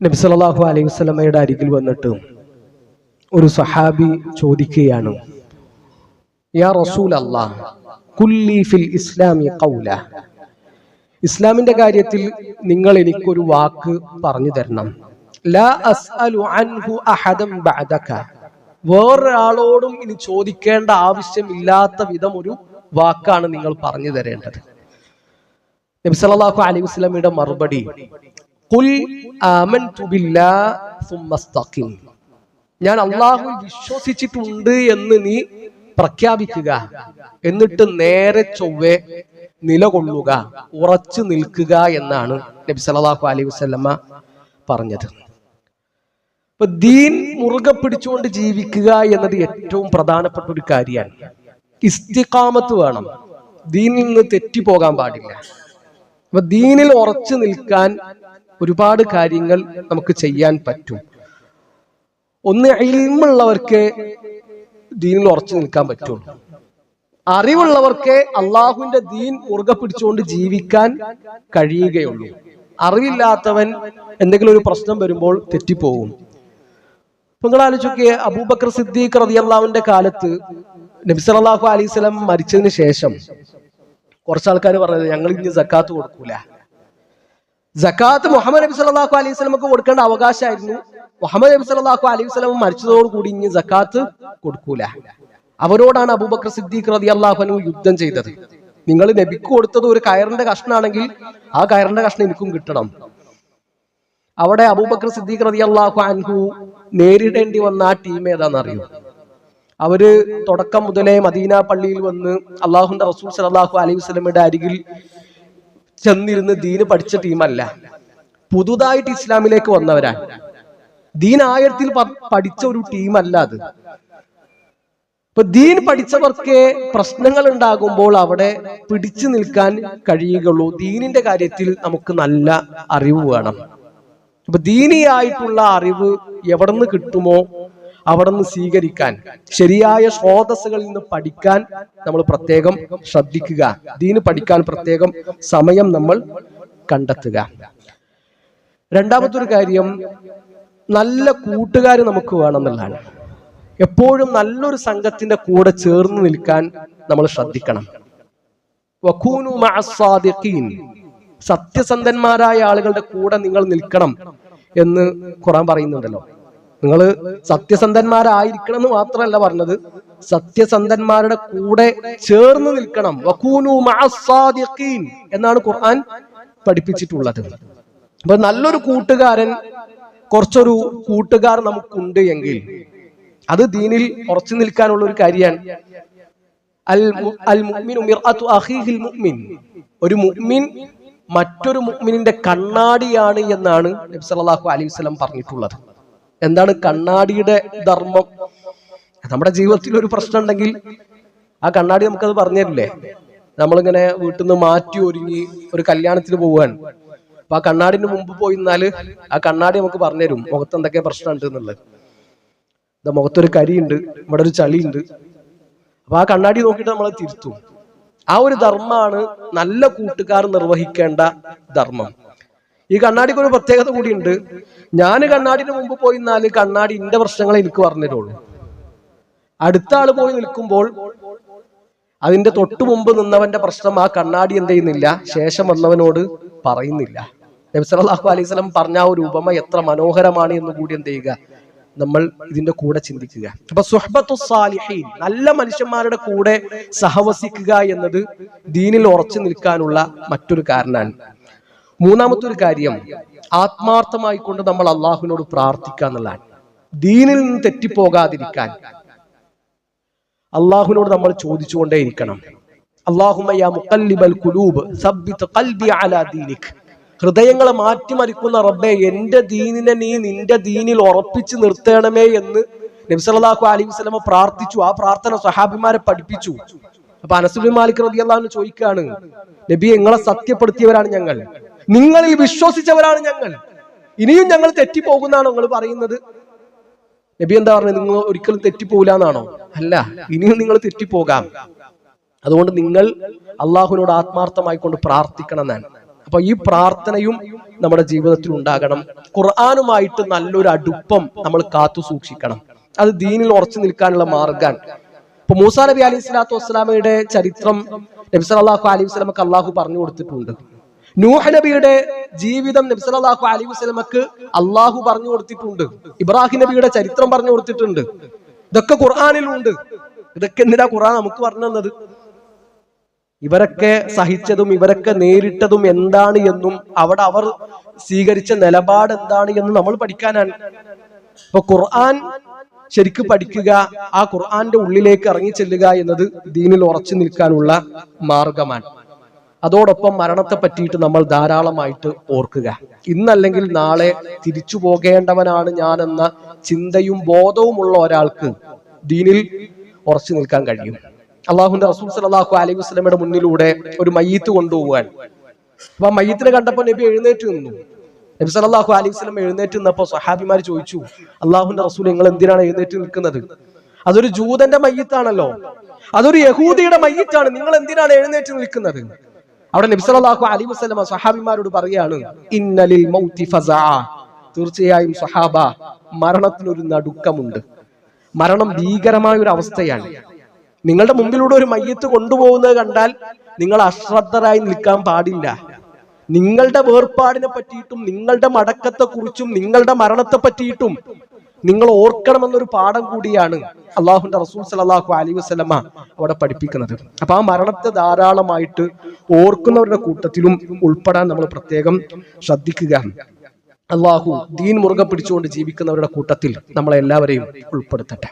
നബി സല്ലല്ലാഹു അലൈഹി വസല്ലമയുടെ അരികിൽ വന്നിട്ട് ഒരു സഹാബി ചോദിക്കുകയാണ് യാ ഫിൽ ഇസ്ലാമി ഇസ്ലാമിന്റെ കാര്യത്തിൽ നിങ്ങൾ എനിക്കൊരു വാക്ക് പറഞ്ഞു തരണം. ലാ അസ്അലു അൻഹു ബഅദക. വേറൊരാളോടും ഇനി ചോദിക്കേണ്ട ആവശ്യമില്ലാത്ത വിധം ഒരു വാക്കാണ് നിങ്ങൾ പറഞ്ഞു തരേണ്ടത്. നബി സല്ലല്ലാഹു അലൈഹി വസല്ലമയുടെ മറുപടി ഇസ്തഖിം ഞാൻ അള്ളാഹു വിശ്വസിച്ചിട്ടുണ്ട് എന്ന് നീ പ്രഖ്യാപിക്കുക. എന്നിട്ട് നേരെ ചൊവ്വെ നിലകൊള്ളുക ഉറച്ചു നിൽക്കുക എന്നാണ് നബി സല്ലല്ലാഹു അലൈഹി വസല്ലമ പറഞ്ഞത്. ഇപ്പൊ ദീൻ മുറുകെ പിടിച്ചുകൊണ്ട് ജീവിക്കുക എന്നത് ഏറ്റവും പ്രധാനപ്പെട്ട ഒരു കാര്യമാണ്. ഇസ്തിഖാമത്ത് വേണം. ദീനിൽ നിന്ന് തെറ്റിപ്പോകാൻ പാടില്ല. അപ്പൊ ദീനിൽ ഉറച്ചു നിൽക്കാൻ ഒരുപാട് കാര്യങ്ങൾ നമുക്ക് ചെയ്യാൻ പറ്റും. ഒന്ന് ഇൽമുള്ളവർക്ക് ദീനിൽ ഉറച്ചു നിൽക്കാൻ പറ്റുള്ളൂ. അറിവുള്ളവർക്ക് അള്ളാഹുവിന്റെ ദീൻ മുറുകെ പിടിച്ചുകൊണ്ട് ജീവിക്കാൻ കഴിയുകയുള്ളൂ. അറിവില്ലാത്തവൻ എന്തെങ്കിലും ഒരു പ്രശ്നം വരുമ്പോൾ തെറ്റിപ്പോകും. നിങ്ങൾ ആലോചിക്കുക അബൂബക്കർ സിദ്ദീഖ് റതിയല്ലാവിന്റെ കാലത്ത് നബി സല്ലല്ലാഹു അലൈഹി സ്വലം മരിച്ചതിന് ശേഷം കുറച്ച് ആൾക്കാർ പറഞ്ഞത് ഞങ്ങൾ ഇനി സക്കാത്ത് കൊടുക്കൂല. സക്കാത്ത് മുഹമ്മദ് നബി സല്ലല്ലാഹു അലൈഹി സ്വലമക്ക് കൊടുക്കേണ്ട അവകാശമായിരുന്നു. മുഹമ്മദ് നബി സല്ലല്ലാഹു അലൈഹി സ്വലം മരിച്ചതോടുകൂടി ഇനി ജക്കാത്ത് കൊടുക്കൂല. അവരോടാണ് അബൂബക്കർ സിദ്ദീഖ് റതി അള്ളാഹുനു യുദ്ധം ചെയ്തത്. നിങ്ങൾ നബിക്ക് കൊടുത്തത് ഒരു കയറിന്റെ കഷ്ണാണെങ്കിൽ ആ കയറിന്റെ കഷ്ണം എനിക്കും കിട്ടണം. അവിടെ അബൂബക്കർ സിദ്ദീഖ് റതി അള്ളാഹു അൻഹു നേരിടേണ്ടി വന്ന ആ ടീം ഏതാണെന്നറിയോ അവർ തുടക്കം മുതലേ മദീന പള്ളിയിൽ വന്ന് അള്ളാഹുന്റെ റസൂൽ സലാഹു അലൈഹി വസ്ലമയുടെ അരികിൽ ചെന്നിരുന്ന് ദീന് പഠിച്ച ടീമല്ല. പുതുതായിട്ട് ഇസ്ലാമിലേക്ക് വന്നവരാണ്. ദീൻ ആയിരത്തിൽ പഠിച്ച ഒരു ടീമല്ല അത്. ഇപ്പൊ ദീൻ പഠിച്ചവർക്ക് പ്രശ്നങ്ങൾ ഉണ്ടാകുമ്പോൾ അവിടെ പിടിച്ചു നിൽക്കാൻ കഴിയുകയുള്ളൂ. ദീനിന്റെ കാര്യത്തിൽ നമുക്ക് നല്ല അറിവ് വേണം. അപ്പൊ ദീനിയായിട്ടുള്ള അറിവ് എവിടെ നിന്ന് കിട്ടുമോ അവിടെ നിന്ന് സ്വീകരിക്കാൻ ശരിയായ സ്രോതസ്സുകളിൽ നിന്ന് പഠിക്കാൻ നമ്മൾ പ്രത്യേകം ശ്രദ്ധിക്കുക. ദീന് പഠിക്കാൻ പ്രത്യേകം സമയം നമ്മൾ കണ്ടെത്തുക. രണ്ടാമത്തൊരു കാര്യം നല്ല കൂട്ടുകാർ നമുക്ക് വേണമെന്നുള്ളതാണ് എപ്പോഴും നല്ലൊരു സംഘത്തിന്റെ കൂടെ ചേർന്ന് നിൽക്കാൻ നമ്മൾ ശ്രദ്ധിക്കണം. സത്യസന്ധന്മാരായ ആളുകളുടെ കൂടെ നിങ്ങൾ നിൽക്കണം എന്ന് ഖുറാൻ പറയുന്നുണ്ടല്ലോ. നിങ്ങൾ സത്യസന്ധന്മാരായിരിക്കണം എന്ന് മാത്രമല്ല പറഞ്ഞത്. സത്യസന്ധന്മാരുടെ കൂടെ ചേർന്ന് നിൽക്കണം. എന്നാണ് ഖുർആൻ പഠിപ്പിച്ചിട്ടുള്ളത്. അപ്പൊ നല്ലൊരു കൂട്ടുകാരൻ കുറച്ചൊരു കൂട്ടുകാർ നമുക്കുണ്ട് എങ്കിൽ അത് ദീനിൽ ഉറച്ചു നിൽക്കാനുള്ള ഒരു കാര്യമാണ്. ഒരു മുഅ്മിൻ മറ്റൊരു മുഅ്മിനിന്റെ കണ്ണാടിയാണ് എന്നാണ് നബി സല്ലല്ലാഹു അലൈഹി വസല്ലം പറഞ്ഞിട്ടുള്ളത്. എന്താണ് കണ്ണാടിയുടെ ധർമ്മം? നമ്മുടെ ജീവിതത്തിൽ ഒരു പ്രശ്നം ഉണ്ടെങ്കിൽ ആ കണ്ണാടി നമുക്കത് പറഞ്ഞു തരില്ലേ? നമ്മളിങ്ങനെ വീട്ടിൽ നിന്ന് മാറ്റി ഒരുങ്ങി ഒരു കല്യാണത്തിന് പോവാൻ അപ്പൊ ആ കണ്ണാടിന് മുമ്പ് പോയി നിന്നാൽ ആ കണ്ണാടി നമുക്ക് പറഞ്ഞുതരും മുഖത്ത് എന്തൊക്കെ പ്രശ്നം ഉണ്ട് എന്നുള്ളത്. മുഖത്തൊരു കരിയുണ്ട് ഇവിടെ ഒരു ചളിയുണ്ട്. അപ്പൊ ആ കണ്ണാടി നോക്കിയിട്ട് നമ്മളെ തിരുത്തും. ആ ഒരു ധർമ്മമാണ് നല്ല കൂട്ടുകാർ നിർവഹിക്കേണ്ട ധർമ്മം. ഈ കണ്ണാടിക്ക് ഒരു പ്രത്യേകത കൂടിയുണ്ട്. ഞാൻ കണ്ണാടിന് മുമ്പ് പോയി നിന്നാൽ കണ്ണാടി ഇന്റെ പ്രശ്നങ്ങളെ എനിക്ക് പറഞ്ഞിട്ടുള്ളൂ അടുത്ത ആൾ പോയി നിൽക്കുമ്പോൾ അതിന്റെ തൊട്ടു മുമ്പ് നിന്നവന്റെ പ്രശ്നം ആ കണ്ണാടി എന്ത് ചെയ്യുന്നില്ല ശേഷം വന്നവനോട് പറയുന്നില്ല. നബി സല്ലല്ലാഹു അലൈഹി സ്വലം പറഞ്ഞ ഒരു ഉപമ എത്ര മനോഹരമാണ് എന്ന് കൂടി എന്ത് ചെയ്യുക? നമ്മൾ ഇതിന്റെ കൂടെ ചിന്തിക്കുക. അപ്പൊ സുഹബത്തു സാലിഹീൻ നല്ല മനുഷ്യന്മാരുടെ കൂടെ സഹവസിക്കുക എന്നത് ദീനിൽ ഉറച്ചു നിൽക്കാനുള്ള മറ്റൊരു കാരണമാണ് മൂന്നാമത്തെ ഒരു കാര്യം ആത്മാർത്ഥമായി കൊണ്ട് നമ്മൾ അള്ളാഹുവിനോട് പ്രാർത്ഥിക്കുക എന്നുള്ളതാണ്. ദീനിൽ നിന്ന് തെറ്റിപ്പോകാതിരിക്കാൻ. അള്ളാഹുവിനോട് നമ്മൾ ചോദിച്ചുകൊണ്ടേയിരിക്കണം അള്ളാഹുമ്മ യാ മുഖല്ലിബൽ ഖുലൂബ് സബ്ബിത് ഖൽബി അലാ ദീനിക്. ഹൃദയങ്ങളെ മാറ്റിമറിക്കുന്ന റബ്ബെ എന്റെ ദീനിനെ നീ നിന്റെ ദീനിൽ ഉറപ്പിച്ചു നിർത്തണമേ എന്ന് നബി സല്ലല്ലാഹു അലൈഹി വസല്ലമ പ്രാർത്ഥിച്ചു. ആ പ്രാർത്ഥന സഹാബിമാരെ പഠിപ്പിച്ചു. അപ്പൊ അനസുബി മാലിക് അള്ളാഹു ചോദിക്കുകയാണ് നബി നിങ്ങളെ സത്യപ്പെടുത്തിയവരാണ് ഞങ്ങൾ. നിങ്ങളിൽ വിശ്വസിച്ചവരാണ് ഞങ്ങൾ. ഇനിയും ഞങ്ങൾ തെറ്റിപ്പോകുന്നാണോ നിങ്ങൾ പറയുന്നത്? നബി എന്താ പറഞ്ഞത്? നിങ്ങൾ ഒരിക്കലും തെറ്റിപ്പോകില്ല എന്നാണോ അല്ല ഇനിയും നിങ്ങൾ തെറ്റിപ്പോകാം. അതുകൊണ്ട് നിങ്ങൾ അള്ളാഹുവിനോട് ആത്മാർത്ഥമായി കൊണ്ട് പ്രാർത്ഥിക്കണം എന്നാണ് അപ്പൊ ഈ പ്രാർത്ഥനയും നമ്മുടെ ജീവിതത്തിൽ ഉണ്ടാകണം. ഖുർആാനുമായിട്ട് നല്ലൊരു അടുപ്പം നമ്മൾ കാത്തു സൂക്ഷിക്കണം. അത് ദീനിൽ ഉറച്ചു നിൽക്കാനുള്ള മാർഗാണ് ഇപ്പൊ മൂസാ നബി അലൈഹി സ്വലാത്തു വസ്സലാമയുടെ ചരിത്രം നബി സല്ലല്ലാഹു അലൈഹി വസല്ലമക്ക് അള്ളാഹു പറഞ്ഞു കൊടുത്തിട്ടുണ്ട്. നൂഹ് നബിയുടെ ജീവിതം നബി സല്ലല്ലാഹു അലൈഹി വസല്ലമക്ക് അള്ളാഹു പറഞ്ഞു കൊടുത്തിട്ടുണ്ട്. ഇബ്രാഹിം നബിയുടെ ചരിത്രം പറഞ്ഞു കൊടുത്തിട്ടുണ്ട്. ഇതൊക്കെ ഖുർആാനിലുണ്ട്. ഇതൊക്കെ എന്തിനാ ഖുർആൻ നമുക്ക് പറഞ്ഞു തന്നത്? ഇവരൊക്കെ സഹിച്ചതും ഇവരൊക്കെ നേരിട്ടതും എന്താണ് എന്നും അവിടെ അവർ സ്വീകരിച്ച നിലപാട് എന്താണ് എന്ന് നമ്മൾ പഠിക്കാനാണ്. ഇപ്പൊ ഖുർആൻ ശരിക്ക് പഠിക്കുക ആ ഖുർആന്റെ ഉള്ളിലേക്ക് ഇറങ്ങി ചെല്ലുക എന്നത് ദീനിൽ ഉറച്ചു നിൽക്കാനുള്ള മാർഗമാണ്. അതോടൊപ്പം മരണത്തെ പറ്റിയിട്ട് നമ്മൾ ധാരാളമായിട്ട് ഓർക്കുക. ഇന്നല്ലെങ്കിൽ നാളെ തിരിച്ചു പോകേണ്ടവനാണ് ഞാൻ എന്ന ചിന്തയും ബോധവുമുള്ള ഒരാൾക്ക് ദീനിൽ ഉറച്ചു നിൽക്കാൻ കഴിയും. അള്ളാഹുന്റെ റസൂൽ സലാഹു അലൈഹി വസ്ലമയുടെ മുന്നിലൂടെ ഒരു മയ്യത്ത് കൊണ്ടുപോകാൻ അപ്പൊ ആ മയ്യത്തിനെ കണ്ടപ്പോ നബി എഴുന്നേറ്റ് നിന്നു. നബി സലാഹു അലൈഹി വസ്ലം എഴുന്നേറ്റ് നിന്നപ്പോ സഹാബിമാർ ചോദിച്ചു അള്ളാഹുന്റെ റസൂൽ നിങ്ങൾ എന്തിനാണ് എഴുന്നേറ്റ് നിൽക്കുന്നത്? അതൊരു ജൂതന്റെ മയ്യത്താണല്ലോ. അതൊരു യഹൂദിയുടെ മയ്യത്താണ്. നിങ്ങൾ എന്തിനാണ് എഴുന്നേറ്റ് നിൽക്കുന്നത്? അവിടെ നബി സല്ലല്ലാഹു അലൈഹി വസല്ലം സഹാബിമാരോട് പറയാണ് ഇന്നലിൽ മൗതി ഫസഅ തീർച്ചയായും സഹാബ മരണത്തിനൊരു നടുക്കമുണ്ട്. മരണം ഭീകരമായ ഒരു അവസ്ഥയാണ് നിങ്ങളുടെ മുമ്പിലൂടെ ഒരു മയ്യത്ത് കൊണ്ടുപോകുന്നത് കണ്ടാൽ നിങ്ങൾ അശ്രദ്ധരായി നിൽക്കാൻ പാടില്ല. നിങ്ങളുടെ വേർപാടിനെ പറ്റിയിട്ടും നിങ്ങളുടെ മടക്കത്തെ കുറിച്ചും നിങ്ങളുടെ മരണത്തെ പറ്റിയിട്ടും നിങ്ങൾ ഓർക്കണമെന്നൊരു പാഠം കൂടിയാണ് അള്ളാഹുന്റെ റസൂൽ സലാഹു അലി വസ്ലമ അവിടെ പഠിപ്പിക്കുന്നത്. അപ്പൊ ആ മരണത്തെ ധാരാളമായിട്ട് ഓർക്കുന്നവരുടെ കൂട്ടത്തിലും ഉൾപ്പെടാൻ നമ്മൾ പ്രത്യേകം ശ്രദ്ധിക്കുക. അള്ളാഹു ദീൻ മുറുകെ പിടിച്ചുകൊണ്ട് ജീവിക്കുന്നവരുടെ കൂട്ടത്തിൽ നമ്മളെ എല്ലാവരെയും ഉൾപ്പെടുത്തട്ടെ.